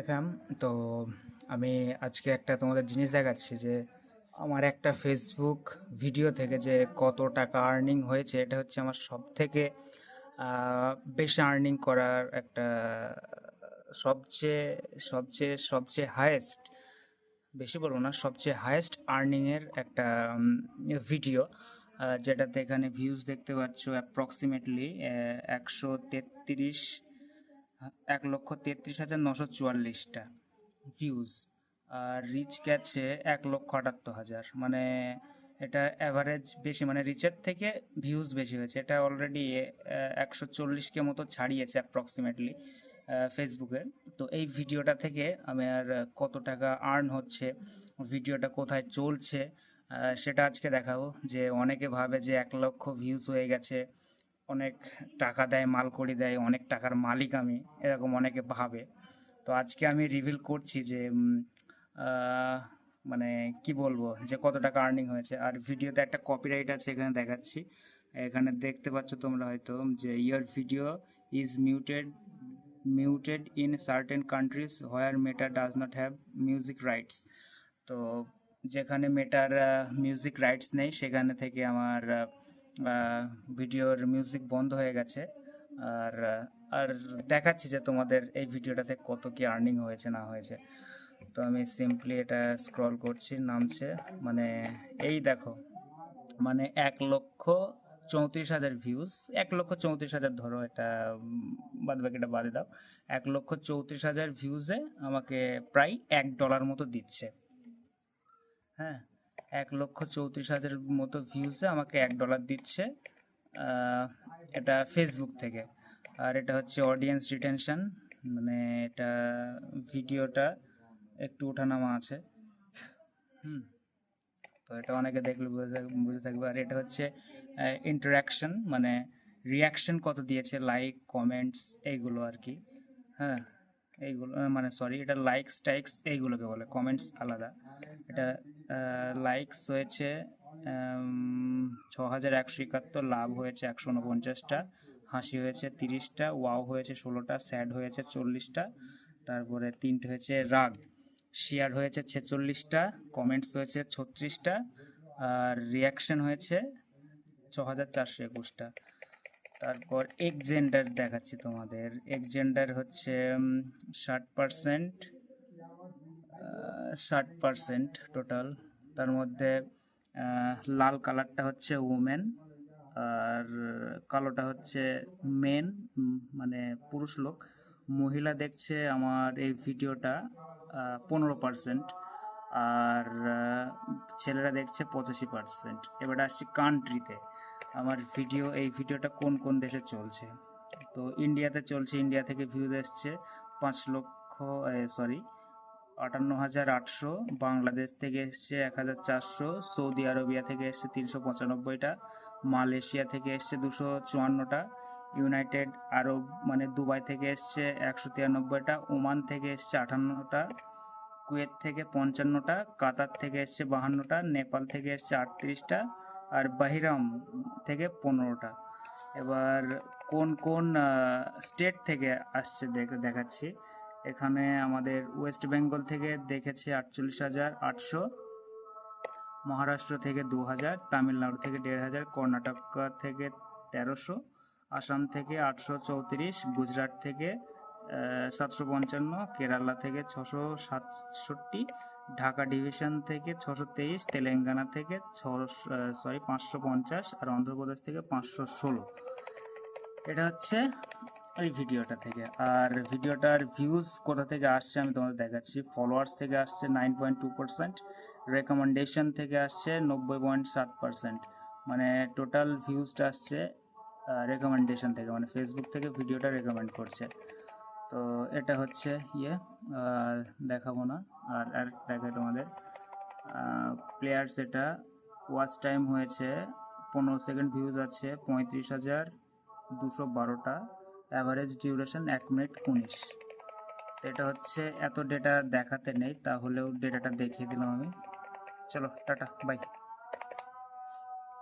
FM তো আমি আজকে একটা তোমাদের জিনিস দেখাচ্ছি যে আমার একটা ফেসবুক ভিডিও থেকে যে কত টাকা আর্নিং হয়েছে, এটা হচ্ছে আমার সব থেকে বেশি আর্নিং করার একটা, সবচেয়ে সবচেয়ে সবচেয়ে হায়েস্ট বেশি বলব না, সবচেয়ে হায়েস্ট আর্নিংয়ের একটা ভিডিও যেটাতে এখানে ভিউজ দেখতে পাচ্ছ অ্যাপ্রক্সিমেটলি একশো তেত্রিশ এক লক্ষ তেত্রিশ হাজার নশো চুয়াল্লিশটা ভিউজ আর রিচ গেছে এক লক্ষ আটাত্তর হাজার। মানে এটা অ্যাভারেজ বেশি মানে রিচের থেকে ভিউজ বেশি হয়েছে। এটা অলরেডি একশো চল্লিশকে মতো ছাড়িয়েছে অ্যাপ্রক্সিমেটলি ফেসবুকে তো এই ভিডিওটা থেকে আমি আর কত টাকা আর্ন হচ্ছে, ভিডিওটা কোথায় চলছে সেটা আজকে দেখাবো। যে অনেকে ভাবে যে এক লক্ষ ভিউজ হয়ে গেছে অনেক টাকা দেয়, মাল করি দেয়, অনেক টাকার মালিক আমি, এরকম অনেকে ভাবে। তো আজকে আমি রিভিল করছি যে মানে কি বলব, যে কত টাকা আর্নিং হয়েছে। আর ভিডিওতে একটা কপিরাইট আছে, এখানে দেখাচ্ছি। এখানে দেখতে পাচ্ছ তোমরা হয়তো যে your video is muted muted in certain countries where Meta does not have music rights তো যেখানে মেটার মিউজিক রাইটস নেই, সেখানে থেকে আমার ভিডিওর মিউজিক বন্ধ হয়ে গেছে। আর আর দেখাচ্ছি যে তোমাদের এই ভিডিওটাতে কত কি আর্নিং হয়েছে, না হয়েছে। তো আমি সিম্পলি এটা স্ক্রল করছি, নামছে। মানে এই দেখো মানে এক লক্ষ চৌত্রিশ হাজার ভিউজ এক লক্ষ চৌত্রিশ হাজার ধরো এটা বাদ বাকিটা বাদে দাও। এক লক্ষ চৌত্রিশ হাজার ভিউজে আমাকে প্রায় এক ডলার মতো দিচ্ছে। হ্যাঁ এক লক্ষ চৌত্রিশ হাজার মতো ভিউজে আমাকে এক ডলার দিচ্ছে এটা ফেসবুক থেকে। আর এটা হচ্ছে অডিয়েন্স রিটেনশন মানে এটা ভিডিওটা একটু ওঠানামা আছে। হুম, তো এটা অনেকে দেখলে বুঝে থাকবে। আর এটা হচ্ছে ইন্টারাকশন মানে রিয়াকশন কত দিয়েছে লাইক কমেন্টস এইগুলো আর কি। হ্যাঁ। এইগুলো মানে সরি এটা লাইকস টাইকস এইগুলোকে বলে কমেন্টস আলাদা। এটা লাইকস হয়েছে ছ হাজার একশো একাত্তর, লাভ হয়েছে একশো উনপঞ্চাশটা হাসি হয়েছে তিরিশটা ওয়াও হয়েছে ষোলোটা স্যাড হয়েছে চল্লিশটা, তারপরে তিনটে হয়েছে রাগ শেয়ার হয়েছে ছেচল্লিশটা কমেন্টস হয়েছে ছত্রিশটা, আর রিয়াকশন হয়েছে ছ হাজার চারশো একুশটা। তারপর এক জেন্ডার দেখাচ্ছি তোমাদের। এক জেন্ডার হচ্ছে ষাট পারসেন্ট ষাট পারসেন্ট টোটাল। তার মধ্যে লাল কালারটা হচ্ছে উমেন, আর কালোটা হচ্ছে মেন মানে পুরুষ লোক। মহিলা দেখছে আমার এই ভিডিওটা পনেরো পার্সেন্ট, আর ছেলেরা দেখছে পঁচাশি পার্সেন্ট। এবার আসছি কান্ট্রিতে আমার ভিডিও, এই ভিডিওটা কোন কোন দেশে চলছে? তো ইন্ডিয়াতে চলছে, ইন্ডিয়া থেকে ভিউজ এসছে পাঁচ লক্ষ সরি আটান্ন হাজার আটশো, বাংলাদেশ থেকে এসছে এক হাজার চারশো, সৌদি আরবিয়া থেকে এসছে তিনশো পঁচানব্বইটা, মালয়েশিয়া থেকে এসছে দুশো চুয়ান্নটা, ইউনাইটেড আরব মানে দুবাই থেকে এসছে একশো তিরানব্বইটা, ওমান থেকে এসছে আটান্নটা, কুয়েত থেকে পঞ্চান্নটা, কাতার থেকে এসছে বাহান্নটা, নেপাল থেকে এসছে আটত্রিশটা আর বাহিরাম থেকে পনেরোটা। এবার কোন কোন স্টেট থেকে আসছে দেখ- দেখাচ্ছি। এখানে আমাদের ওয়েস্ট বেঙ্গল থেকে দেখেছে আটচল্লিশ হাজার আটশো, মহারাষ্ট্র থেকে দু হাজার, তামিলনাড়ু থেকে দেড় হাজার, কর্ণাটক থেকে তেরোশো, আসাম থেকে আটশো চৌত্রিশ, গুজরাট থেকে সাতশো পঞ্চান্ন, কেরালা থেকে ছশো সাতষট্টি ঢাকা ডিভিশন থেকে ছশো তেইশ, তেলেঙ্গানা থেকে সরি পাঁচশো পঞ্চাশ আর অন্ধ্রপ্রদেশ থেকে পাঁচশো ষোলো। এটা হচ্ছে এই ভিডিওটা থেকে। আর ভিডিওটার ভিউজ কোথা থেকে আসছে আমি তোমাদের দেখাচ্ছি। ফলোয়ার্স থেকে আসছে nine point two percent recommendation থেকে আসছে নব্বই পয়েন্ট সাত পার্সেন্ট মানে টোটাল ভিউজটা আসছে রেকমেন্ডেশন থেকে মানে ফেসবুক থেকে ভিডিওটা রেকমেন্ড করছে। তো এটা হচ্ছে ইয়ে দেখাবো না। আর আর দেখাই তোমাদের। প্লেয়ার্স এটা ওয়াচ টাইম হয়েছে পনেরো সেকেন্ড ভিউজ আছে পঁয়ত্রিশ হাজার দুশো বারোটা। অ্যাভারেজ ডিউরেশন এক মিনিট উনিশ। তো এটা হচ্ছে, এত ডেটা দেখাতে নেই, তাহলেও ডেটাটা দেখিয়ে দিলাম আমি। চলো, টাটা বাই